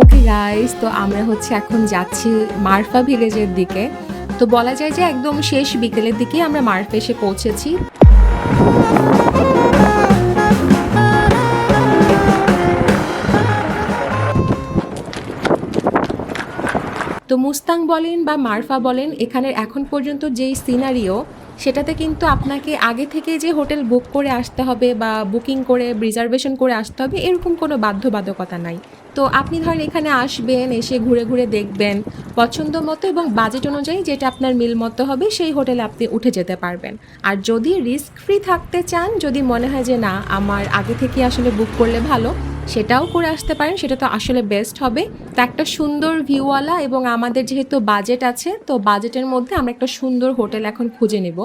Okay guys তো আমরা হচ্ছে এখন যাচ্ছি মারফা ভিলেজের দিকে। তো বলা যায় যে একদম শেষ বিকেলের দিকে আমরা মারফা এসে পৌঁছেছি। তো মুস্তাং বলেন বা মারফা বলেন, এখানের এখন পর্যন্ত যেই সিনারিও সেটাতে কিন্তু আপনাকে আগে থেকে যে হোটেল বুক করে আসতে হবে বা বুকিং করে রিজার্ভেশন করে আসতে হবে, এরকম কোনো বাধ্যবাধকতা নাই। তো আপনি ধরেন এখানে আসবেন, এসে ঘুরে ঘুরে দেখবেন পছন্দ মতো এবং বাজেট অনুযায়ী যেটা আপনার মিল মতো হবে সেই হোটেলে আপনি উঠে যেতে পারবেন। আর যদি রিস্ক ফ্রি থাকতে চান, যদি মনে হয় যে না, আমার আগে থেকে আসলে বুক করলে ভালো, সেটাও করে আসতে পারেন, সেটা তো আসলে বেস্ট হবে। তো একটা সুন্দর ভিউওয়ালা এবং আমাদের যেহেতু বাজেট আছে, তো বাজেটের মধ্যে আমরা একটা সুন্দর হোটেল এখন খুঁজে নেব।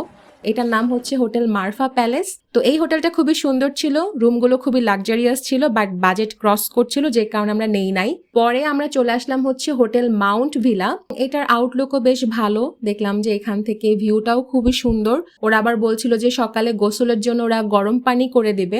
এটার নাম হচ্ছে হোটেল মারফা প্যালেস। তো এই হোটেলটা খুবই সুন্দর ছিল, রুমগুলো খুবই লাক্সারিয়াস ছিল, বাট বাজেট ক্রস করছিল, যে কারণে আমরা নেই নাই। পরে আমরা চলে আসলাম হচ্ছে হোটেল মাউন্ট ভিলা। এটার আউটলুকও বেশ ভালো, দেখলাম যে এখান থেকে ভিউটাও খুবই সুন্দর। ওরা আবার বলছিল যে সকালে গোসলের জন্য ওরা গরম পানি করে দেবে।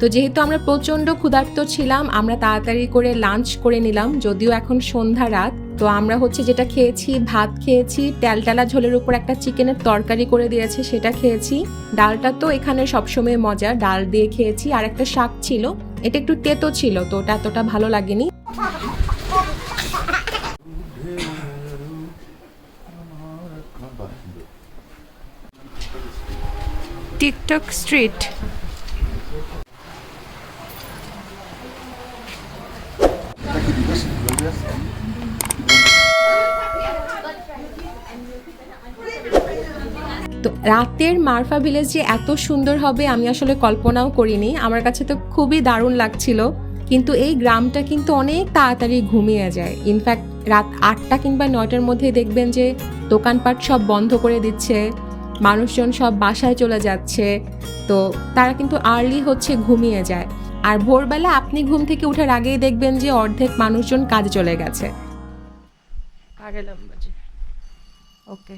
তো যেহেতু আমরা প্রচণ্ড ক্ষুধার্ত ছিলাম, আমরা তাড়াতাড়ি করে লাঞ্চ করে নিলাম, যদিও এখন সন্ধ্যা রাত, তো আমরা হচ্ছে যেটা খেয়েছি, ভাত খেয়েছি ট্যালটালা ঝোলের উপর একটা চিকেনের তরকারি করে দিয়েছে, সেটা খেয়েছি। ডালটা তো এখানে সবসময় মজা, ডাল দিয়ে খেয়েছি, আর একটা শাক ছিল, এটা একটু তেতো ছিল, তো ওটা এতটা ভালো লাগেনি। TikTok street. তো রাতের মারফা ভিলেজ যে এত সুন্দর হবে, আমি আসলে কল্পনাও করিনি। আমার কাছে তো খুবই দারুণ লাগছিল, কিন্তু এই গ্রামটা কিন্তু অনেক তাড়াতাড়ি ঘুমিয়ে যায়। ইনফ্যাক্ট রাত আটটা কিংবা নয়টার মধ্যে দেখবেন যে দোকানপাট সব বন্ধ করে দিচ্ছে। মানুষজন সব বাসায় চলে যাচ্ছে। তো তারা কিন্তু আর্লি হচ্ছে ঘুমিয়ে যায়। আর ভোরবেলা আপনি ঘুম থেকে ওঠার আগেই দেখবেন যে অর্ধেক মানুষজন কাজে চলে গেছে। ওকে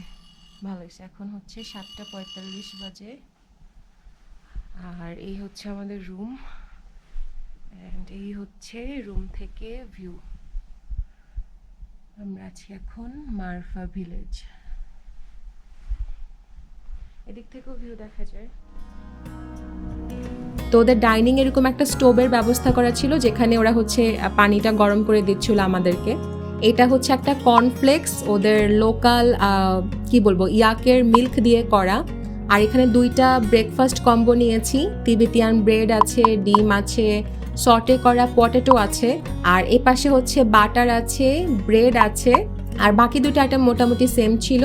ভালো হয়েছে। এখন হচ্ছে সাতটা পঁয়তাল্লিশ বাজে। আর এই হচ্ছে আমাদের রুম অ্যান্ড এই হচ্ছে রুম থেকে ভিউ আমরা আছি এখন মারফা ভিলেজ এদিক থেকেও ভিউ দেখা যায়। তো ওদের ডাইনিং এরকম একটা স্টোভের ব্যবস্থা করা ছিল, যেখানে ওরা হচ্ছে পানিটা গরম করে দিচ্ছিল আমাদেরকে। এটা হচ্ছে একটা কর্নফ্লেক্স ওদের লোকাল কি বলব, ইয়াকের মিল্ক দিয়ে করা। আর এখানে দুইটা ব্রেকফাস্ট কম্বো নিয়েছি। তিবেতিয়ান ব্রেড আছে, ডিম আছে সটে করা পটেটো আছে। আর এ পাশে হচ্ছে বাটার আছে ব্রেড আছে। আর বাকি দুটো আইটেম মোটামুটি সেম ছিল।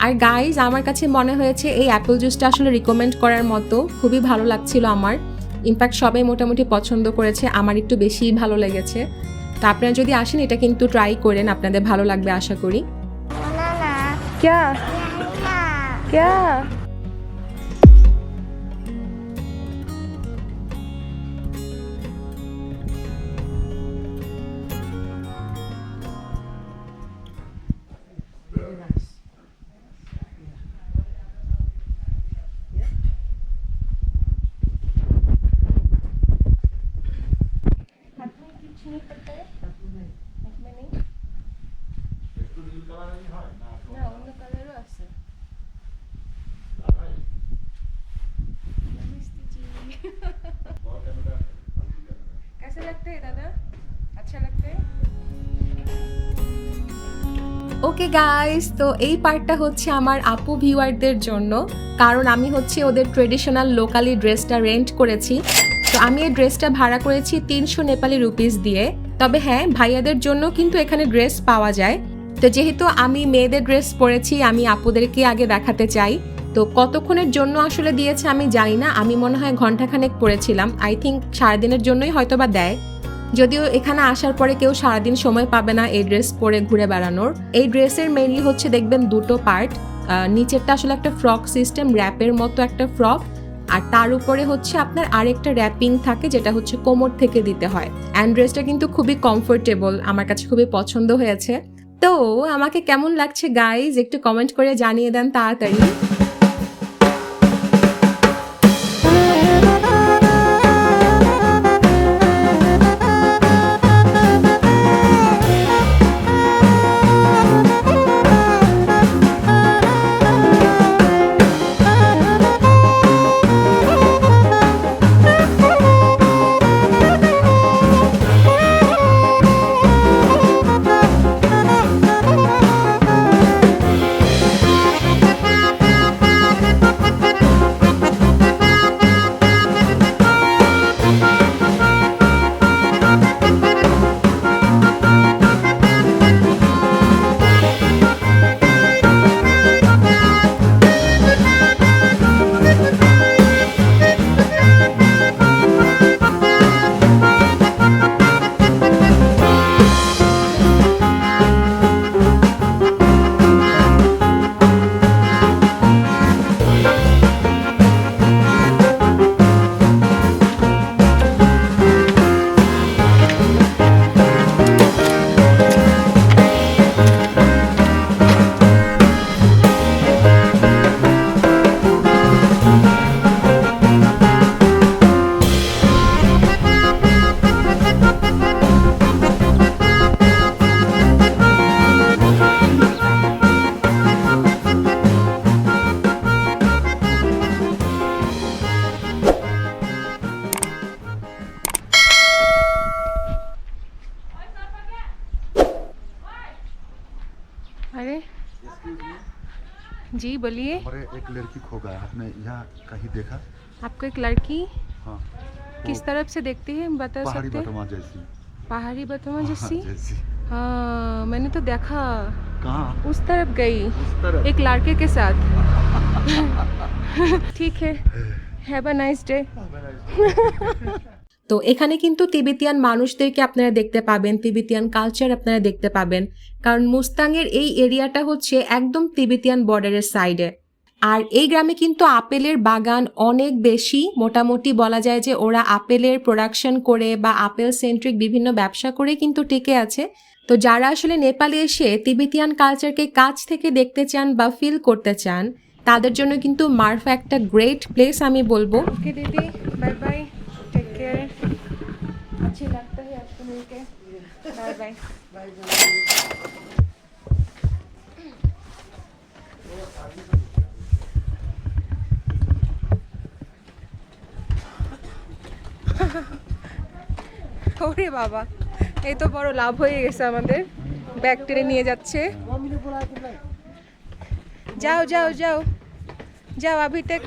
আর গাইজ আমার কাছে মনে হয়েছে এই অ্যাপেল জুসটা আসলে রিকমেন্ড করার মতো খুবই ভালো লাগছিল আমার ইনফ্যাক্ট সবাই মোটামুটি পছন্দ করেছে আমার একটু বেশিই ভালো লেগেছে তো আপনারা যদি আসেন এটা কিন্তু ট্রাই করেন আপনাদের ভালো লাগবে আশা করি क्या क्या कैसे लगते हैं दादा अच्छा लगते हैं ওকে গাইস তো এই পার্টটা হচ্ছে আমার আপু ভিউয়ারদের জন্য কারণ আমি হচ্ছে ওদের ট্রেডিশনাল লোকালি ড্রেসটা রেন্ট করেছি তো আমি এই ড্রেসটা ভাড়া করেছি তিনশো নেপালি রুপিস দিয়ে। তবে হ্যাঁ ভাইয়াদের জন্য কিন্তু এখানে ড্রেস পাওয়া যায়। তো যেহেতু আমি মেয়েদের ড্রেস পরেছি, আমি আপুদেরকে আগে দেখাতে চাই। তো কতক্ষণের জন্য আসলে দিয়েছে আমি জানি না। আমি মনে হয় ঘন্টাখানেক পরেছিলাম আই থিঙ্ক সারাদিনের জন্যই হয়তো বা দেয়। যদিও এখানে আসার পরে কেউ সারাদিন সময় পাবে না এই ড্রেস পরে ঘুরে বেড়ানোর। এই ড্রেসের মেইনলি হচ্ছে দেখবেন দুটো পার্ট নিচেরটা আসলে একটা ফ্রক সিস্টেম র্যাপের মতো একটা ফ্রক আর তার উপরে হচ্ছে আপনার আরেকটা র্যাপিং থাকে, যেটা হচ্ছে কোমর থেকে দিতে হয়। অ্যান্ড ড্রেসটা কিন্তু খুবই কমফোর্টেবল আমার কাছে খুবই পছন্দ হয়েছে। তো, আমাকে কেমন লাগছে গাইজ একটু কমেন্ট করে জানিয়ে দেন তাড়াতাড়ি। जी बोलिए। अरे एक लड़की खो गया आपने यहाँ कहीं देखा? आपको एक लड़की हाँ किस तरफ़ से देखती है बता सकते बतमा जैसी। पहाड़ी बतवा हाँ, जैसी? हाँ मैंने तो देखा। कहाँ? उस तरफ़ गई। उस तरफ़? एक लड़के के साथ। ठीक है। हैव अ नाइस डे তো এখানে কিন্তু তিবেতিয়ান মানুষদেরকে আপনারা দেখতে পাবেন, তিবেতিয়ান কালচার আপনারা দেখতে পাবেন। কারণ মুস্তাংয়ের এই এরিয়াটা হচ্ছে একদম তিবেতিয়ান বর্ডারের সাইডে আর এই গ্রামে কিন্তু আপেলের বাগান অনেক বেশি। মোটামুটি বলা যায় যে ওরা আপেলের প্রোডাকশন করে বা আপেল সেন্ট্রিক বিভিন্ন ব্যবসা করে কিন্তু টিকে আছে। তো যারা আসলে নেপালে এসে তিবেতিয়ান কালচারকে কাছ থেকে দেখতে চান বা ফিল করতে চান, তাদের জন্য কিন্তু মারফা একটা গ্রেট প্লেস আমি বলব। দিদি বাই বাই अच्छी लगता है आपको मिलके बाय बाय ওরে বাবা এই তো বড় লাভ হয়ে গেছে আমাদের ব্যাগ টেনে নিয়ে যাচ্ছে যাও যাও যাও যাও अभी तक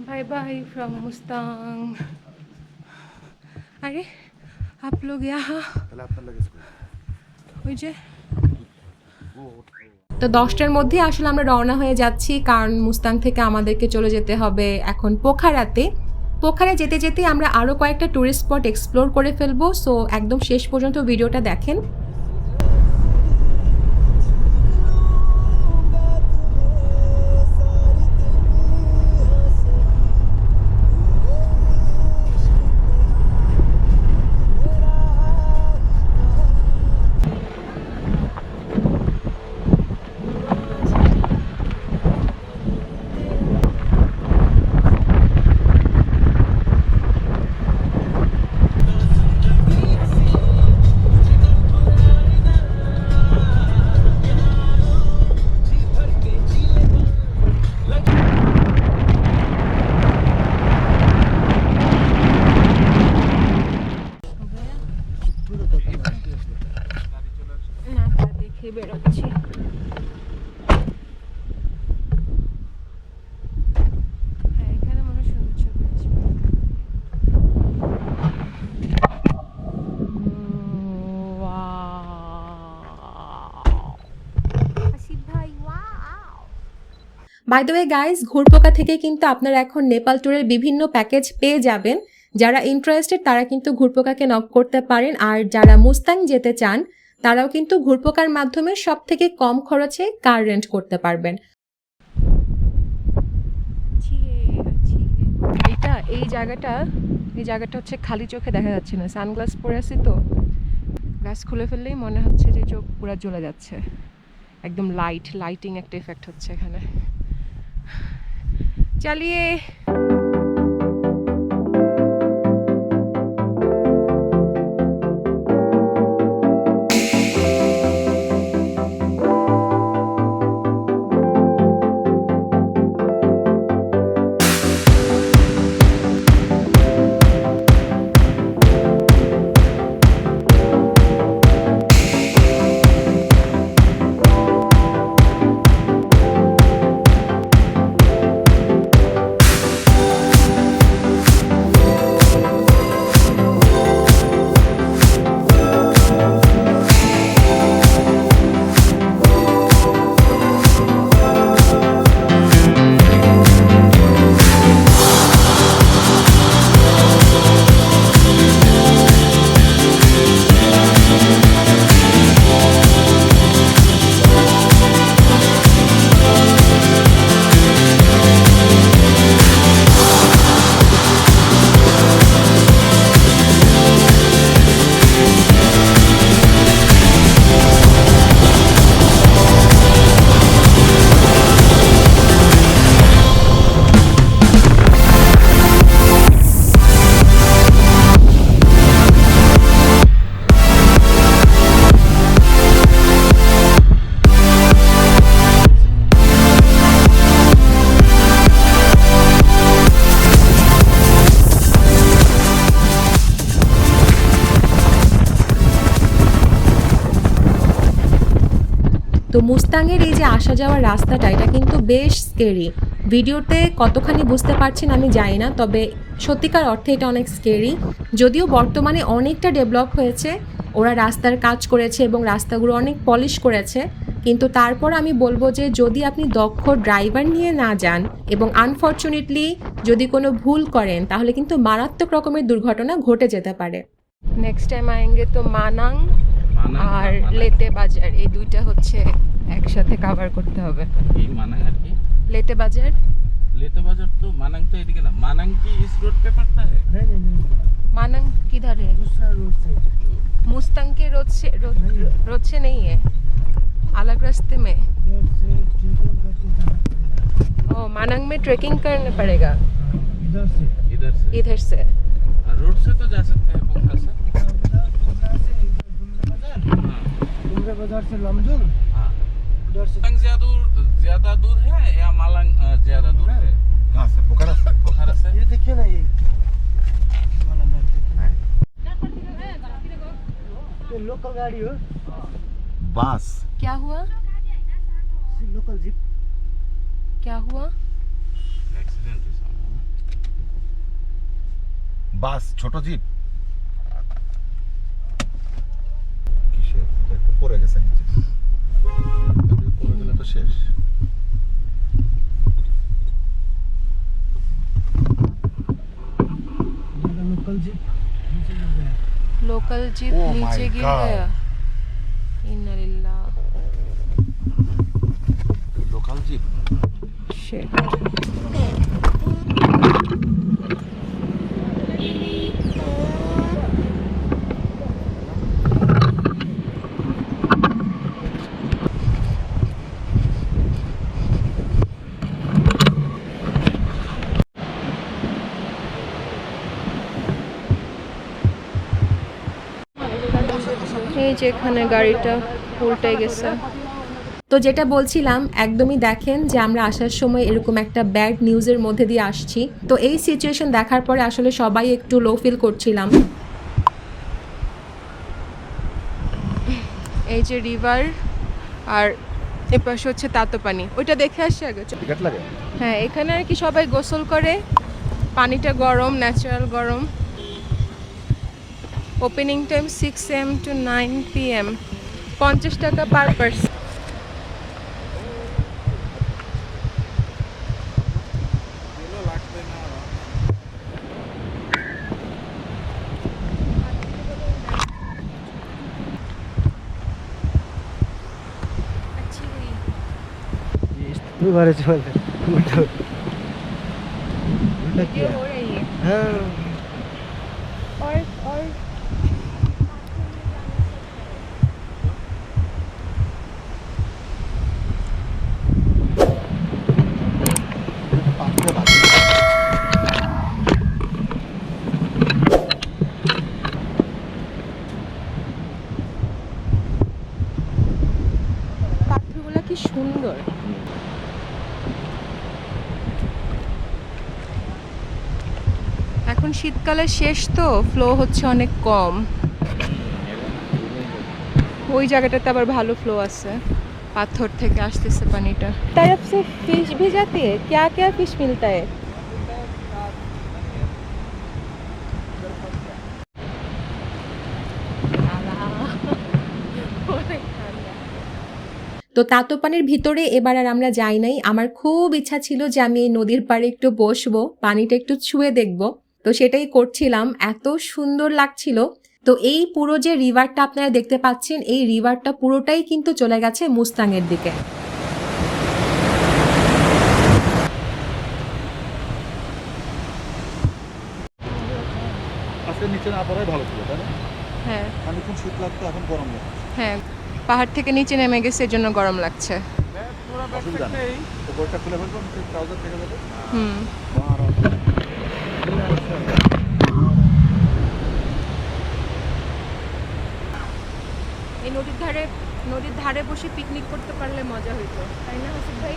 बाय बाय फ्रॉम मुस्तांग अरे आप लोग यहाँ তাহলে আপনার লাগে স্কুল ওই যে তো দশটার মধ্যে আসলে আমরা রওনা হয়ে যাচ্ছি কারণ মুস্তাং থেকে আমাদেরকে চলে যেতে হবে এখন পোখারাতে পোখারে যেতে যেতে আমরা আরও কয়েকটা টুরিস্ট স্পট এক্সপ্লোর করে ফেলবো সো একদম শেষ পর্যন্ত ভিডিওটা দেখেন বাই দ্য ওয়ে গাইস ঘুরপোকা থেকে কিন্তু আপনারা এখন নেপাল ট্যুরের বিভিন্ন প্যাকেজ পেয়ে যাবেন। যারা ইন্টারেস্টেড তারা কিন্তু ঘুরপোকাকে নক করতে পারেন। আর যারা মুস্তাং যেতে চান, তারাও কিন্তু ঘুরপোকার মাধ্যমে সব থেকে কম খরচে কার রেন্ট করতে পারবেন। এটা, এই জায়গাটা এই জায়গাটা হচ্ছে খালি চোখে দেখা যাচ্ছে না। সানগ্লাস পরে আছি তো। গ্লাস খুলে ফেললেই মনে হচ্ছে যে চোখ পুরো জ্বলে যাচ্ছে। একদম লাইট লাইটিং একটা এফেক্ট হচ্ছে এখানে। चलिए। তো মুস্তাংয়ের এই যে আসা যাওয়ার রাস্তাটা এটা কিন্তু বেশ স্কেরি ভিডিওতে কতখানি বুঝতে পারছেন আমি জানি না তবে সত্যিকার অর্থে এটা অনেক স্কেরি যদিও বর্তমানে অনেকটা ডেভেলপ হয়েছে ওরা রাস্তার কাজ করেছে এবং রাস্তাগুলো অনেক পলিশ করেছে কিন্তু তারপর আমি বলব যে যদি আপনি দক্ষ ড্রাইভার নিয়ে না যান এবং আনফর্চুনেটলি যদি কোনো ভুল করেন তাহলে কিন্তু মারাত্মক রকমের দুর্ঘটনা ঘটে যেতে পারে। নেক্সট টাইম আয়েঙ্গে তো মানাং আর লেতে বাজার এই দুইটা হচ্ছে একসাথে কভার করতে হবে কি মানাং আর কি লেতে বাজার लेते बाजार तो मानंग तो एदिके ना मानंग की इस रोड पे पड़ता है मानंग किधर है मुस्तंग के रोड से रोड, रोड से नहीं है अलग रास्ते में ओ मानंग में ट्रेकिंग करना पड़ेगा इधर से इधर से और रोड से तो जा सकते हैं पोखरा से हाँ बाजार से लमजुम हाँ उधर से मालंग ज्यादा दूर ज्यादा दूर है या मालंग अ, ज्यादा दूर है कहाँ से पोखरा से पोखरा से ये देखिए ना ये ये वाला मार्केट ये लोकल गाड़ी हो बास क्या हुआ लोकल जीप क्या हुआ एक्सीडेंट हुआ বাস ছোট জিপ কিসের এটা একটু পড়ে গেছে নিচে যদি পড়ে গেলে তো শেষ ये लोकल जीप नीचे गिर गया लोकल जीप Oh my नीचे गिर God. गया इन्ना लिल्लाह লোকাল জিপ शिट এই যে এখানে গাড়িটা উল্টে গেছে। তো যেটা বলছিলাম একদমই দেখেন যে আমরা আসার সময় এরকম একটা ব্যাড নিউজের মধ্যে দিয়ে আসছি। তো এই সিচুয়েশন দেখার পরে আসলে সবাই একটু লো ফিল করছিলাম। এই যে রিভার আর এপাশে হচ্ছে তাতো পানি ওইটা দেখে আসছি আগে। হ্যাঁ এখানে আর কি সবাই গোসল করে। পানিটা গরম ন্যাচারাল গরম। Opening time six AM to nine PM M পঞ্চাশ টাকা পার পার্সন ঘরে চলে। উল্টো উল্টো কি? हाँ শীতকালের শেষ তো ফ্লো হচ্ছে অনেক কম ওই জায়গাটাতে আবার ভালো ফ্লো আছে পাথর থেকে আসতেছে পানিটা तरफ से फिश भी जाती है क्या क्या फिश मिलता है তো তাতোপানির ভিতরে এবার আর আমরা যাই নাই আমার খুব ইচ্ছা ছিল যে আমি এই নদীর পাড়ে একটু বসবো পানিটা একটু ছুঁয়ে দেখব তো সেটাই করছিলাম। এত সুন্দর লাগছিল। তো এই পুরো যে রিভারটা আপনারা দেখতে পাচ্ছেন এই রিভারটা পুরোটাই কিন্তু চলে গেছে মুস্তাংয়ের দিকে। আজকে নিচে না পড়াই ভালো ছিল তাই না? হ্যাঁ। আমি খুব শীত লাগতো এখন গরম হ্যাঁ পাহাড় থেকে নিচে নেমে গেছে এর জন্য গরম লাগছে। অসুবিধা নেই তো বইটা খুলে ফেলব ট্রাউজার থেকে যাবে হুম এই নদীর ধারে নদীর ধারে বসে পিকনিক করতে পারলে মজা হইতো তাই না হাসিফ ভাই?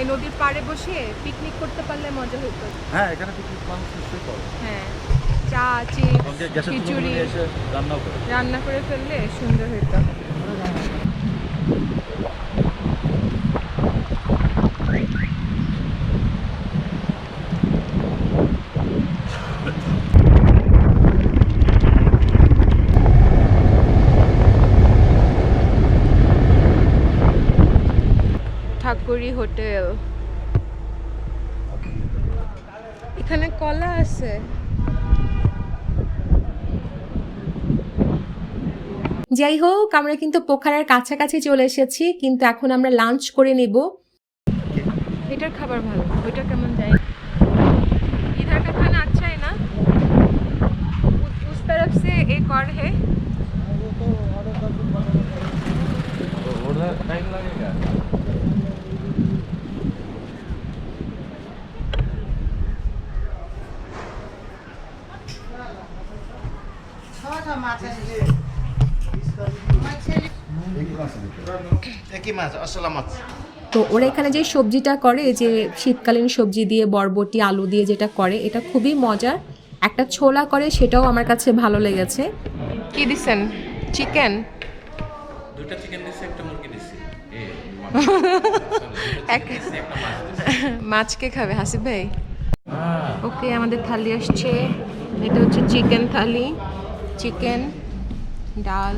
এই নদীর পাড়ে বসে পিকনিক করতে পারলে মজা হইতো। হ্যাঁ এখানে পিকনিক মানুষ নিশ্চয়ই করে। হ্যাঁ চা চিপস খিচুড়ি রান্না করে। রান্না করে ফেললে সুন্দর হইতো। ঠাকুরি হোটেল এখানে কলা আছে যাই হোক আমরা কিন্তু পোখারার কাছাকাছি চলে এসেছি কিন্তু এখন আমরা লাঞ্চ করে নিব এটার খাবার ভালো ওইটা কেমন যায় इधर का खाना अच्छा है ना उ- उस तरफ से एक और है तो उधर टाइम लगेगा তো ওরা এখানে যে সবজিটা করে যে শীতকালীন সবজি দিয়ে বরবটি আলু দিয়ে যেটা করে এটা খুবই মজার। একটা ছোলা করে সেটাও আমার কাছে ভালো লেগেছে। কি দিছেন? চিকেন দুইটা চিকেন দিছি একটা মুরগি দিছি। এ এক মাছকে খাবে হাসিব ভাই? ওকে আমাদের থালি আসছে। এটা হচ্ছে চিকেন থালি। চিকেন ডাল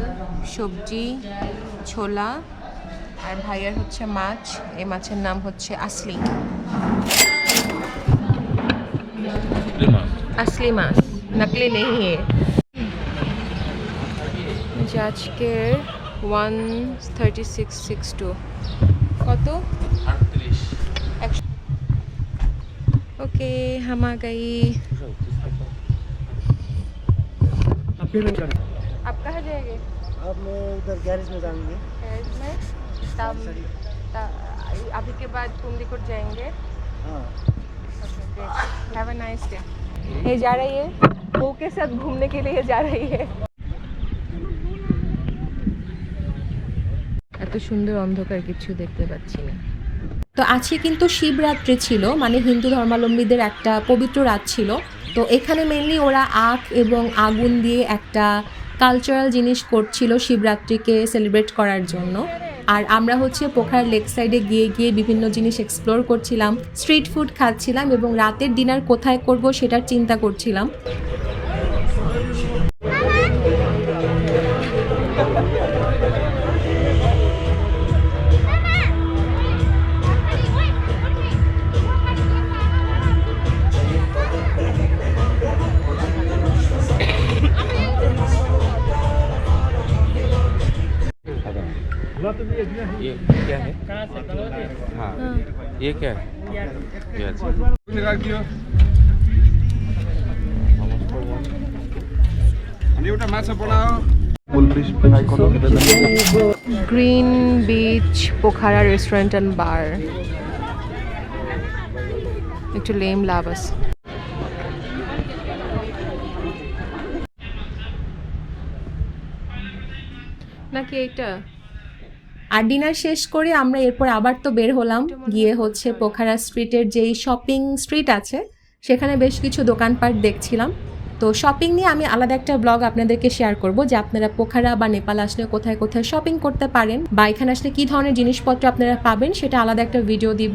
সবজি ছোলা আর ভাইয়ার হচ্ছে মাছ। এই মাছের নাম হচ্ছে আসলি। আসলি মাছ? নকলি নেই আজকের one thirty six six two. কত? ওকে হামাগাই। पेमेंट करें आप कहाँ जाएंगे अब मैं उधर गैरेज में जाऊंगी गैरेज में तब त- अभी के बाद कुंदीकोट जाएंगे हाँ हैव अ नाइस डे ये जा रही है बहू के साथ घूमने के लिए जा रही है এত সুন্দর অন্ধকার কিছু দেখতে পাচ্ছি না তো আজকে কিন্তু শিবরাত্রি ছিল মানে হিন্দু ধর্মাবলম্বীদের একটা পবিত্র রাত ছিল তো এখানে মেনলি ওরা আখ এবং আগুন দিয়ে একটা কালচারাল জিনিস করছিল শিবরাত্রিকে সেলিব্রেট করার জন্য। আর আমরা হচ্ছে পোখার লেক সাইডে গিয়ে গিয়ে বিভিন্ন জিনিস এক্সপ্লোর করছিলাম স্ট্রিট ফুড খাচ্ছিলাম এবং রাতের ডিনার কোথায় করব সেটার চিন্তা করছিলাম। ये क्या है हाँ ये क्या है ये अच्छा ফুলফিশ ফ্রাই কত খেতে দেন green beach Pokhara restaurant and bar একটু লেম লাভ আছে নাকি এইটা আর ডিনার শেষ করে আমরা এরপর আবার তো বের হলাম। গিয়ে হচ্ছে পোখারা স্ট্রিটের যেই শপিং স্ট্রিট আছে, সেখানে বেশ কিছু দোকানপাট দেখছিলাম। তো শপিং নিয়ে আমি আলাদা একটা ব্লগ আপনাদেরকে শেয়ার করব যে আপনারা পোখারা বা নেপাল আসলে কোথায় কোথায় শপিং করতে পারেন বা এখানে আসলে কী ধরনের জিনিসপত্র আপনারা পাবেন সেটা আলাদা একটা ভিডিও দিব।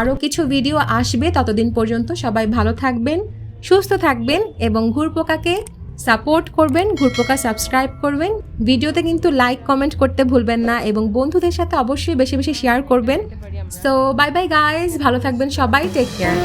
আরও কিছু ভিডিও আসবে ততদিন পর্যন্ত সবাই ভালো থাকবেন, সুস্থ থাকবেন এবং ঘুরপোকাকে সাপোর্ট করবেন ঘুরপোকা সাবস্ক্রাইব করবেন। ভিডিওতে কিন্তু লাইক কমেন্ট করতে ভুলবেন না এবং বন্ধুদের সাথে অবশ্যই বেশি বেশি শেয়ার করবেন। সো বাই বাই গাইজ ভালো থাকবেন সবাই টেক কেয়ার